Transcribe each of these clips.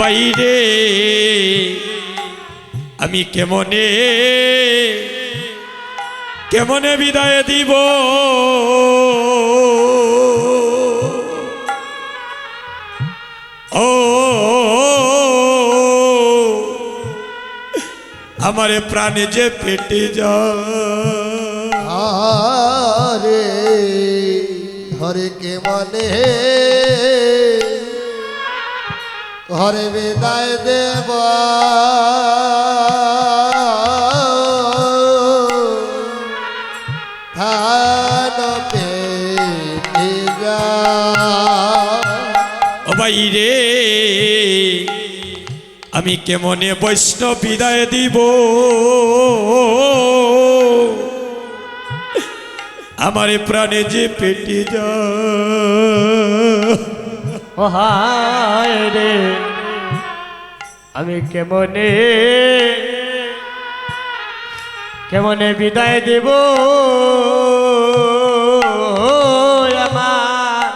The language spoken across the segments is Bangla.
বাইরে, আমি কেমনে কেমনে বিদায় দিব? ও, আমারে প্রাণে যে পেটে যা হরে হরে কে মনে? হরে বিদায় দেব। বাইরে আমি কেমনে বৈষ্ণব বিদায় দিব? আমারে প্রাণে যে পেটে যা। ও হায় রে। আমি কেমনে কেমনে বিদায় দেব? আমার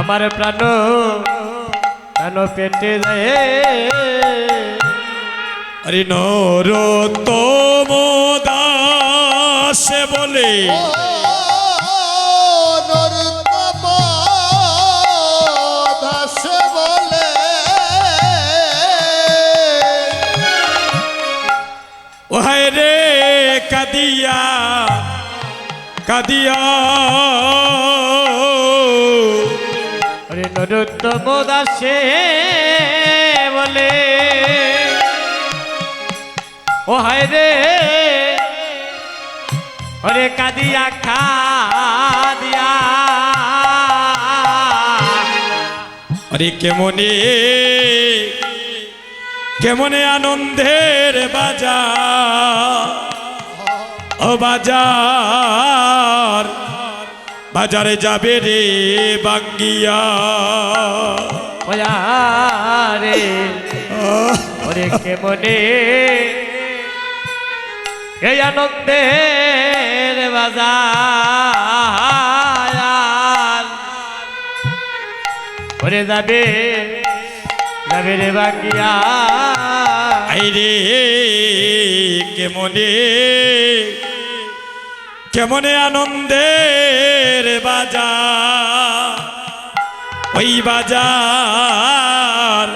আমার প্রাণ প্রাণ পেটে যায়। আরে নরতম দাসে বলে। কাদিয়া কাদিয়া। ওরে নরোত্তম দাসে বলে ও হায় রে। ওরে কাদিয়া খা দিয়া আরে কেমনে কেমনে আনন্দের বাজার ও বাজার, বাজারে যাবে রে বাঙ্গিয়া। রে ওরে কেমনে? এই আনন্দের বাজার। ওরে যাবে যাবে রে বাকিয়া আইরে কেমনে? কেমনে আনন্দের বাজার? ওই বাজার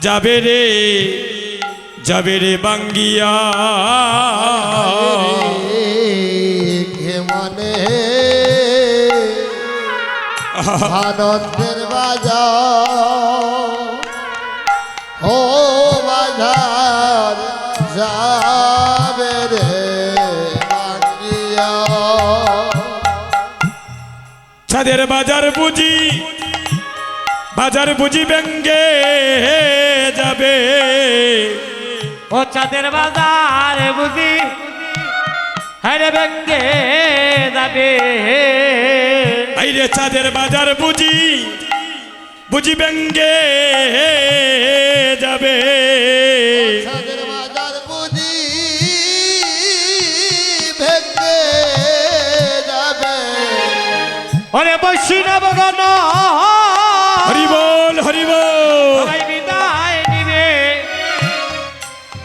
যাবে রে যাবে রে বাঙ্গিয়া। মনে আনন্দের বাজার। ছাদের বাজার বুঝি বাজার বুঝি ব্যঙ্গে যাবে। ও চাঁদের বাজার বুঝি হরে ব্যঙ্গে যাবে। আইরে চাঁদের বাজার বুঝি বুঝি ব্যঙ্গে যাবে।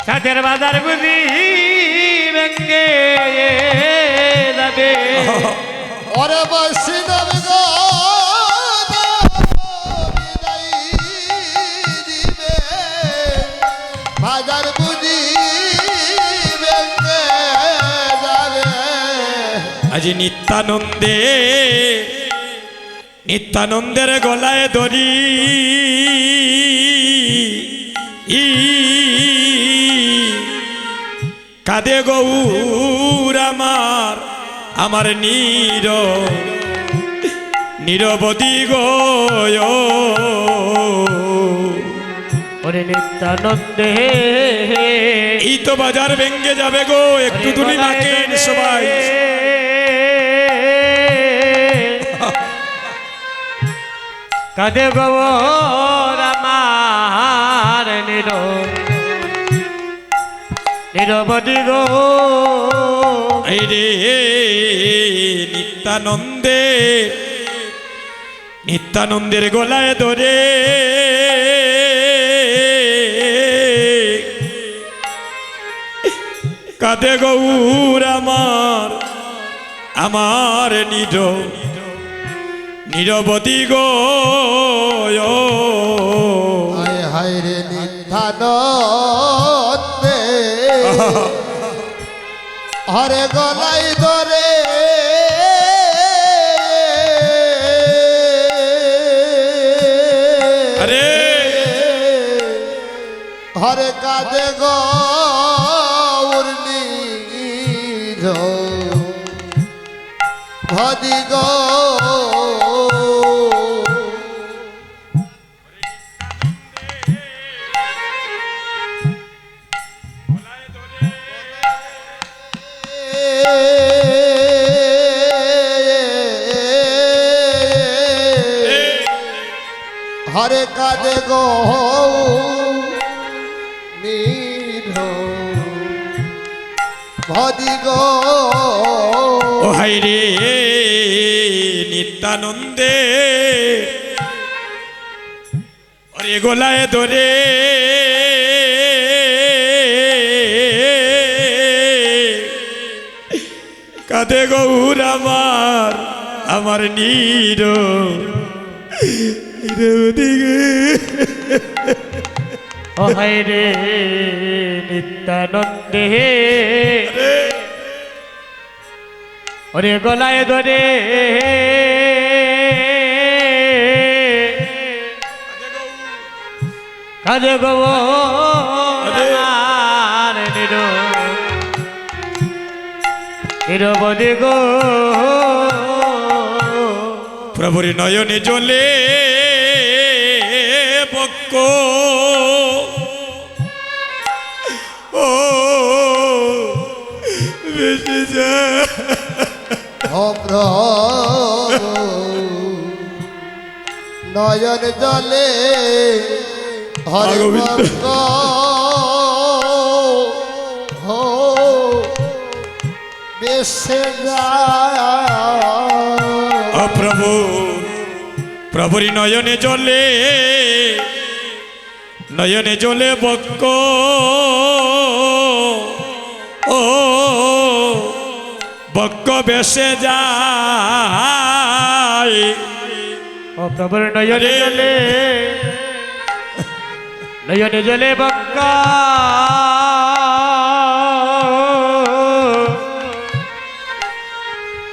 চাঁদের বাজার বুঝি ব্যঙ্গে যাবে। ওরে গো বিদায় দিবে বাজার বুঝি আজি নিত্যানন্দে নিত্যানন্দের গলায় দড়ি। ই কাদে গৌর আমার আমার নীর নিরবধি গয়। ওরে নিত্যানন্দে। এই তো বাজার ভেঙ্গে যাবে গো একটু তুলি নাকেন সবাই। কাদে গৌর আমার নির নিরবধি গো। রে নিত্যানন্দে নিত্যানন্দের গলায় ধরে। কাঁদে গৌর আমার আমার নিজ নিরবধি গো। হায় হায় রে নিধানন্দে হরে গলাই ধরে। আরে। হরে কাঁদে গৌর ভদি গো ও হাই রে নিত্যানন্দে। ওরে গোলায় ধরে। কাঁদে গৌর আমার আমার নীর। দিকে হায় রে নিত্যানন্দে। ওরে গলায় ধরে। কাজে গো নিরো। গো। প্রভুর নয়নে জলে বক্ক ও বেশি যা। নয়ন জলে হরে গোবিন্দ। প্রভু প্রভুর নয়নে জলে নয়নে জলে বক্ক ও বক্ক বেসে যায় ও প্রভুর নয়নে জলে নয়নে জলে বক্কা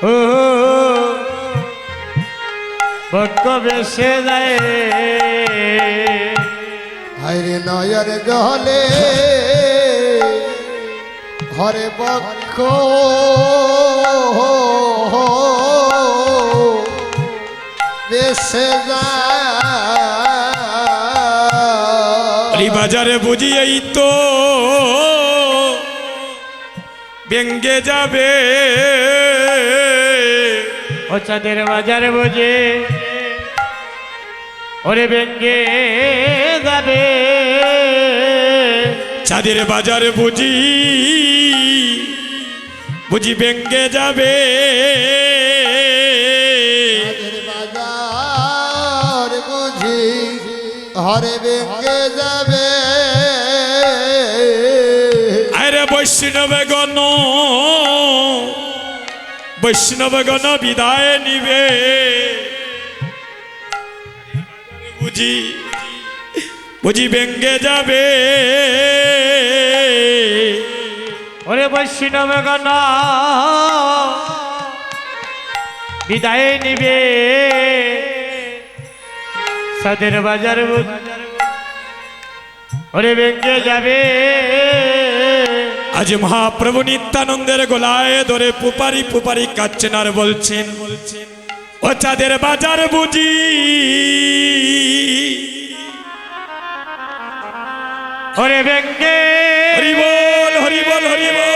ও বক্ক বেসে যায় হরে নয়ন জলে হরে বক্ষ বেশে এই বাজারে বুঝি এই তো ব্যঙ্গে যাবে। ও চাঁদের বাজার বোঝে ওরে বেঙ্গে যাবে চাঁদের বাজারে বুঝি বুঝি ব্যঙ্গে যাবে। বাজার বুঝি হরে যাবে। আরে বৈষ্ণব গণ বৈষ্ণব গণ বিদায় নিবে। বুঝি বুঝি ব্যঙ্গে যাবে। ওরে বৈষ্ণব গণ বিদায় নিবে। সাদের বাজার ওরে বেঙ্গে যাবে। আজ মহাপ্রভু নিত্যানন্দের গোলায় ধরে পুপারি পুপারি কাচ্ছেন আর বলছেন ও চাঁদের বাজার বুঝি ওরে বেঙ্গে হরি বল হরি বল হরি বল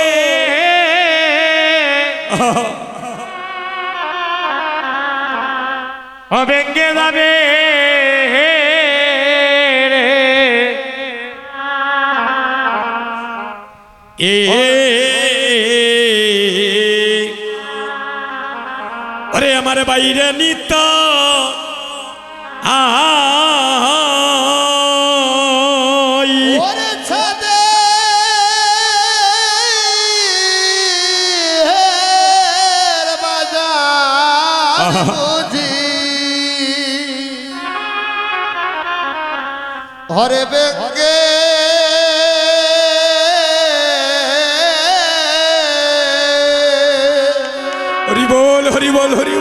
ও বেঙ্গে যাবে। এ ওরে আমার বাইরে নিত বুঝি। হরে বেঙ্গে হরি বল হরি বল হরি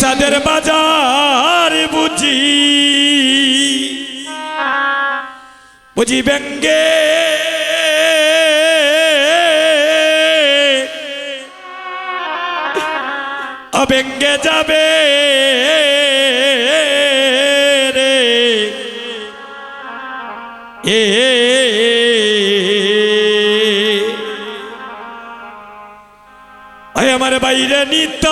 চাঁদের বাজার বুঝি। বুঝি ব্যঙ্গে। অব্যঙ্গে যাবে রে। এ আমার বাইরে নিত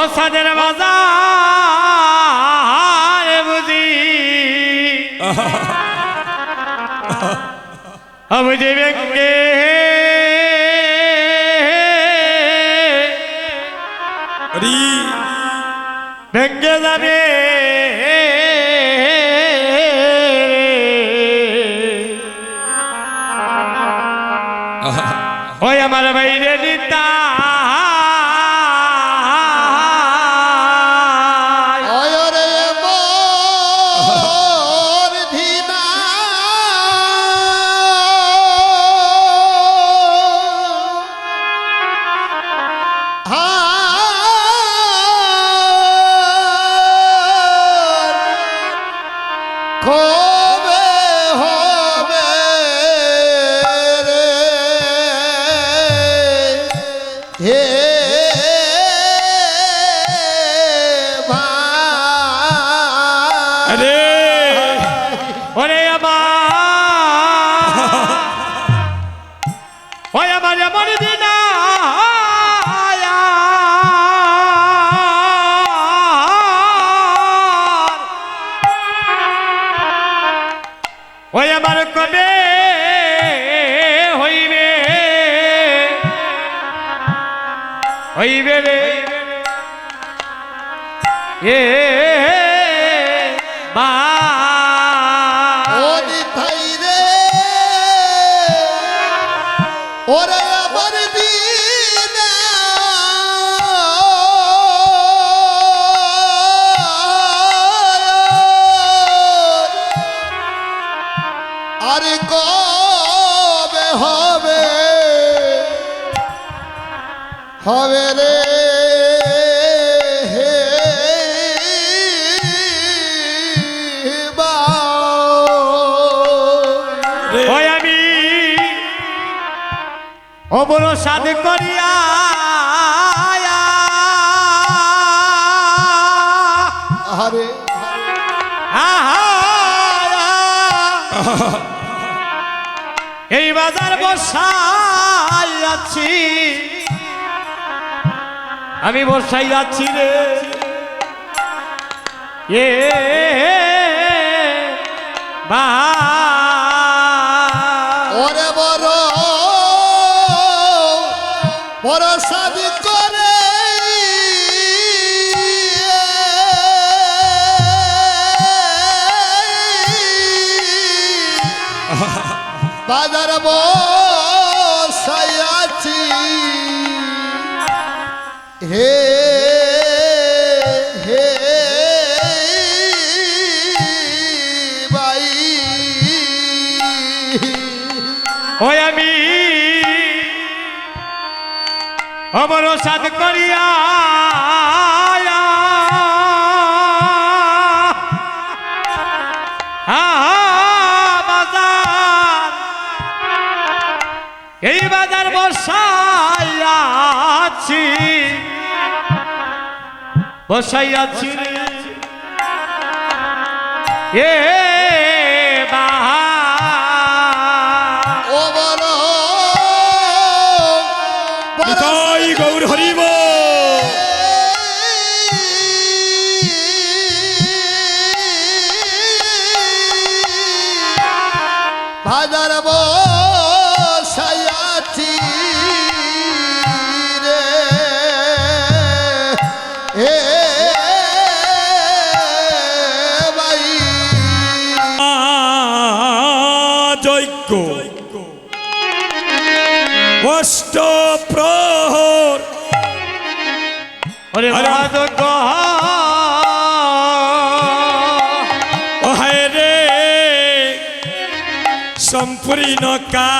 ও সাদের বাজার বুঝি। বুঝি যে ব্যক্তি ভেঙ্গে যাবে। আমার কবে হইবে? হইবে রে। এ হবে রে আমি অবরসাদ করিয়া আরে এই বাজার বসাই যাচ্ছি আমি বসাই যাচ্ছি রে। এ বা। বড় বড় বাজার বসাই হে হে বাই ওই আমি অবরসাদ করিয়া বাজার। এই বাজার বসাইয়াছি। বসাইয়াছি। এ যজ্ঞ অষ্ট প্রহর। মহাযজ্ঞ ওহায় রে। সম্পূর্ণ কা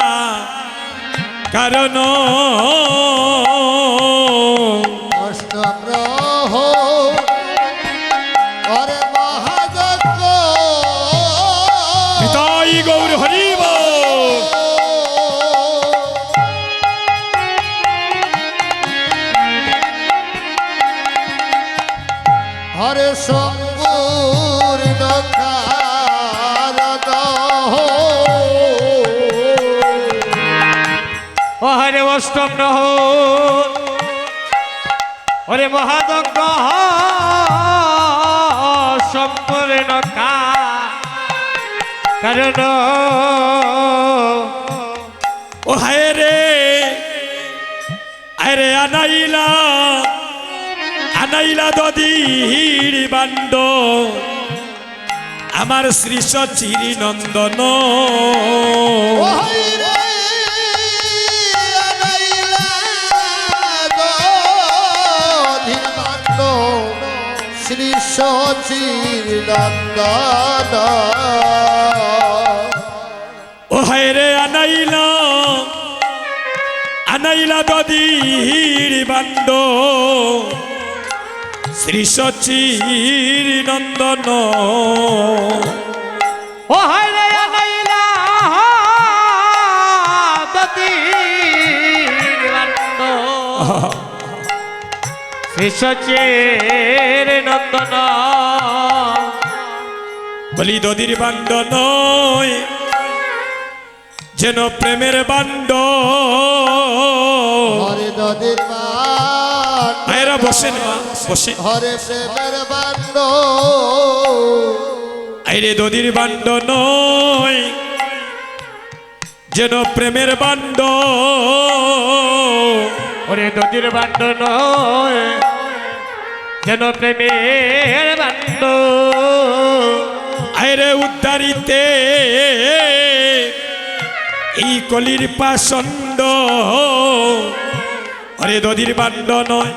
কারণ হরে সম্পূর্ণ কারণ ও হরে অষ্টম নহ। ওরে মহাযজ্ঞ সম্পূর্ণ কারণ ওহায় রে আরে আনাইলা। আনাইলা দদির বান্ড আমার শ্রী সচির নন্দন। শ্রী সচির নন্দন। ওহায় রে আনাইলা আনাইলা দদির বান্ড শ্রী সচির নন্দন। ও নন্দন বলি দদির বান্ড নয় যেন প্রেমের বান্ড বসেন হরে প্রেমের বান্ড আইরে দদির বান্ড নয় যেন প্রেমের বান্ড ওরে দতির বান্ড নয় যেন প্রেমের বান্ড আইরে উদ্ধারিতে এই কলির পাসন্দ অরে দদির বান্ড নয়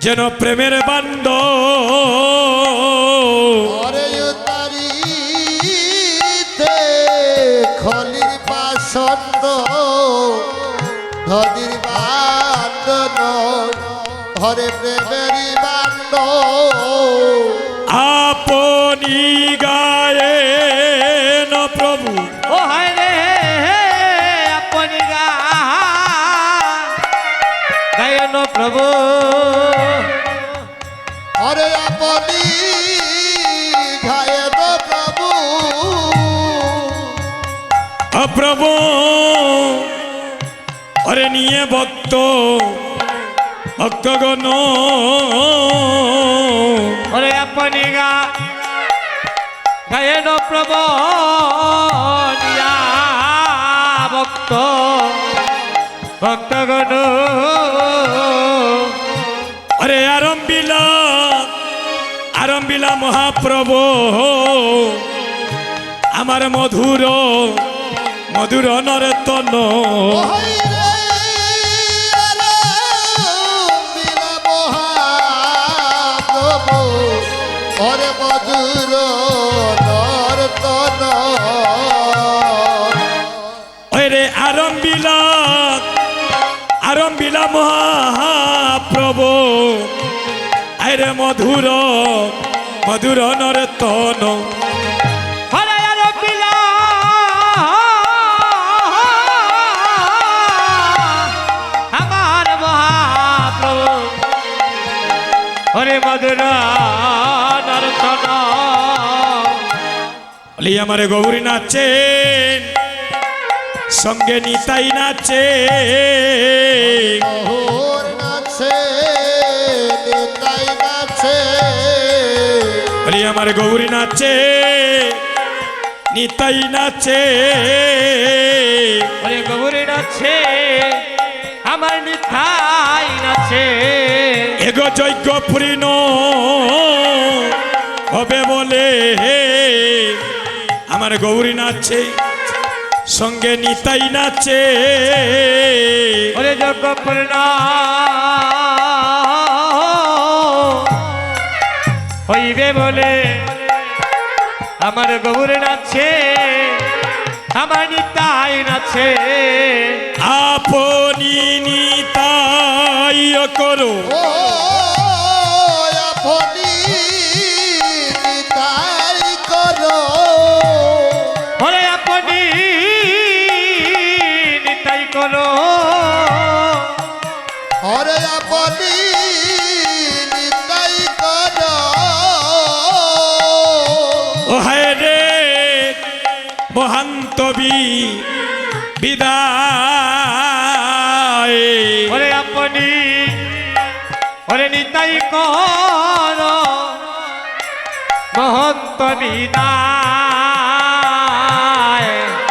যেন প্রেমের বান্ড খলির পাসন্দ নদীর বান্ড হরে প্রেমেরই অরে নিয়ে ভক্ত। ভক্তগণ ওরে আপনি গা। গায়ন প্রভু নিয়া ভক্ত। ভক্তগণ অরে আরম্বিলা আরম্বিলা মহাপ্রভু। আমার মধুর মধুর নরতন আরম্বিলা আরম্বিলা মহাপ্রভু। আরে মধুর মধুর নরতন। হরে মধুর নর্তন। আমার গৌরী নাচেন। সঙ্গে নিতাই নাচে। মোহর নাচে নিতাই নাচে। বলি আমার গৌরী নাচে নিতাই নাচে। ওরে গৌরী নাচে আমার নিথাই নাচে। এগো যজ্ঞ পূর্ণ হবে বলে। আমার গৌরী নাচে। সঙ্গে নিতাই নাচে। ওরে যজ্ঞ হইবে বলে আমার গৌর নাচে আমার নিতাই নাচে। আপনি নিতাই করো আপনি বিদায়। আপনি ওরে নিতাই কর। মহন্ত বিদা